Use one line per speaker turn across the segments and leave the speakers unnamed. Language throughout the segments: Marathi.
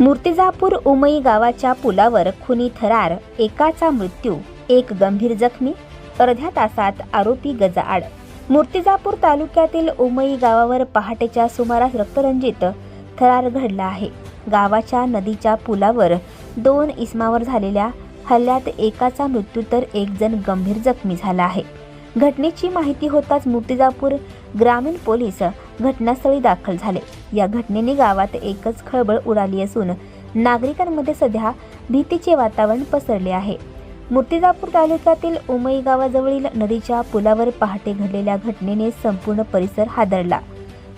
मूर्तिजापूर उमई गावाच्या पुलावर खुनी थरार एकाचा मृत्यू एक गंभीर जखमी अर्ध्या तासात आरोपी गजाआड. मूर्तिजापूर तालुक्यातील उमई गावावर पहाटेच्या सुमारास रक्तरंजित थरार घडला आहे. गावाच्या नदीच्या पुलावर दोन इस्मावर झालेल्या हल्ल्यात एकाचा मृत्यू तर एक जण गंभीर जखमी झाला आहे. घटनेची माहिती होताच मूर्तिजापूर ग्रामीण पोलीस घटनास्थळी दाखल झाले. या घटनेने गावात एकच खळबळ उडाली असून नागरिकांमध्ये सध्या भीतीचे वातावरण पसरले आहे. मूर्तिजापूर तालुक्यातील उमई गावाजवळील नदीच्या पुलावर पहाटे घडलेल्या घटनेने संपूर्ण परिसर हादरला.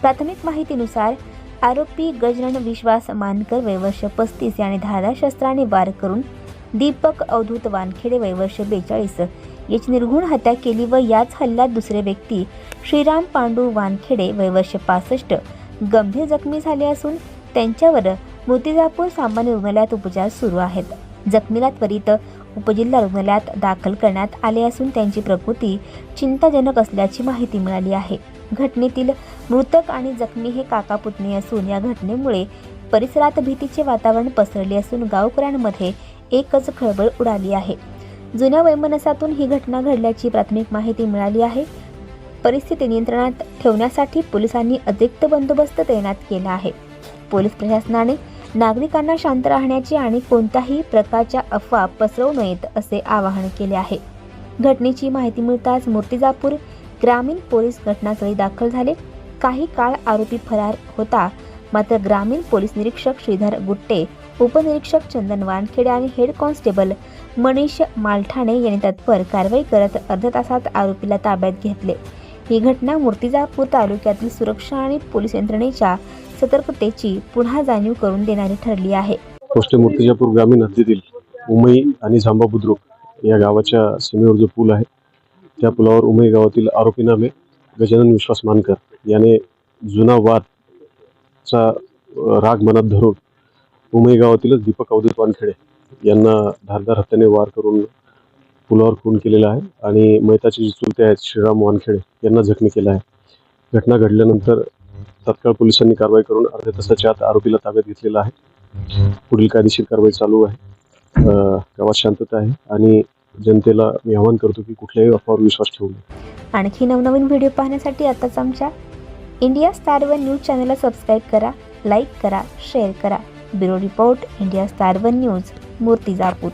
प्राथमिक माहितीनुसार आरोपी गजनन विश्वास मानकर वयवर्ष पस्तीस याने धाराशस्त्राने वार करून दीपक अवधूत वानखेडे वयवर्ष बेचाळीस याची निर्घुण हत्या केली व याच हल्ल्यात दुसरे व्यक्ती श्रीराम पांडू वानखेडे वयवर्ष पासष्ट गंभीर जखमी झाले असून त्यांच्यावर मूर्तिजापूर सामान्य रुग्णालयात उपचार सुरू आहेत. जखमीला त्वरित उपजिल्हा रुग्णालयात दाखल करण्यात आले असून त्यांची प्रकृती चिंताजनक असल्याची माहिती मिळाली आहे. घटनेतील मृतक आणि जखमी हे काका पुतणे असून या घटनेमुळे परिसरात भीतीचे वातावरण पसरले असून गावकऱ्यांमध्ये एकच खळबळ उडाली आहे. जुन्या वैमनसातून ही घटना घडल्याची प्राथमिक माहिती मिळाली आहे. परिस्थिती नियंत्रणात ठेवण्यासाठी पोलिसांनी अतिरिक्त बंदोबस्त तैनात केला आहे. पोलीस प्रशासनाने नागरिकांना शांत राहण्याची आणि कोणत्याही प्रकारच्या अफवा पसरवू नयेत असे आवाहन केले आहे. घटनेची माहिती मिळताच मूर्तिजापूर ग्रामीण पोलीस घटनास्थळी दाखल झाले. काही काळ आरोपी फरार होता. मात्र ग्रामीण पोलीस निरीक्षक श्रीधर गुट्टे उपनिरीक्षक चंदन वानखेडे आणि हेड कॉन्स्टेबल मनीष मालठाणे यांनी तत्पर कारवाई करत अर्ध्या तासात आरोपीला ताब्यात घेतले. ही घटना मूर्तिजापूर तालुक्यातील सुरक्षा आणि पोलीस यंत्रणेच्या सतर्कतेची पुन्हा जाणीव करून देणारी ठरली आहे.
पोस्ट मूर्तिजापूर ग्रामीण हद्दीतील उमई आणि झांबा बुद्रुक या गावाच्या सीमेवर जो पूल आहे त्या पुलावर उमई गावातील आरोपी नामे गजानन विश्वास मानकर याने जुना वाद चा राग मनात धरून उमई गावातीलच दीपक अवधूत वानखेडे यांना धारदार हत्याने वार करून पुलावर खून केलेला आहे आणि मैताचे जे चुलते आहेत श्रीराम वानखेडे यांना जखमी केला आहे. घटना घडल्यानंतर तत्काळ पोलिसांनी कारवाई करून अर्ध्या तासाच्या आत आरोपीला ताब्यात घेतलेला आहे. पुढील कायदेशीर कारवाई चालू आहे. गावात शांतता आहे आणि जनतेला मी आवाहन करतो की कुठल्याही अफवावर विश्वास ठेवू नये.
आणखी नवनवीन व्हिडिओ पाहण्यासाठी आताच आमच्या इंडिया स्टार वन न्यूज चॅनलला सबस्क्राईब करा लाईक करा शेअर करा. Bureau report India Star One News Murtijapur.